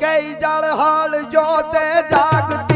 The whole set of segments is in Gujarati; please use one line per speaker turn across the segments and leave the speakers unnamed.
ਕਈ ਜਲ ਹਾਲ ਜੋ ਤੇ ਜਾਗਦੀ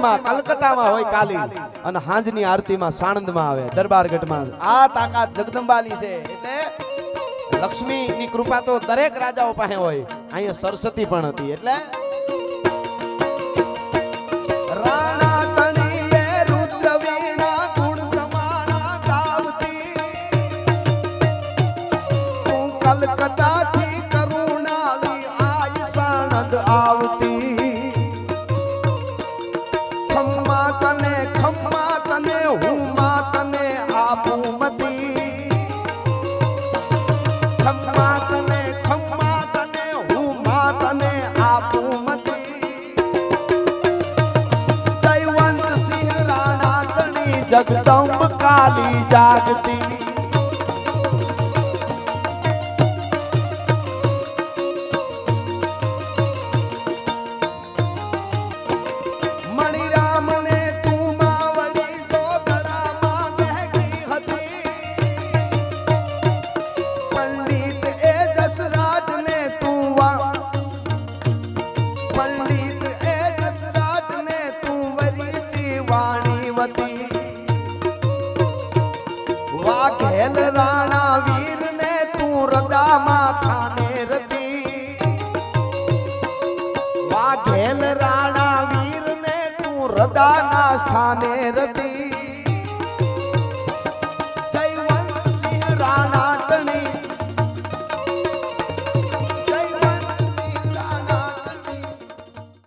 આરતીમાં, કલકત્તામાં હોય કાલી અને હાંજની આરતીમાં સાણંદમાં આવે, દરબારગઢમાં. આ તાકાત જગદંબાની છે, એટલે લક્ષ્મીની કૃપા તો દરેક રાજાઓ પાસે હોય. અહીંયા સરસ્વતી પણ હતી, એટલે રાણા ખમ્મા તને ખમ્મા તને, હું માં તને આપું મતી. જયવંત સિંહ રાણા તણી જગદંબ કાલી જાગતી. વરીતી વાણીવતી વાઘેલ રાણા વીરને તું રદામાં ખાને રતી વાઘેલ રાણા વીરને તું રદાના સ્થાને રતી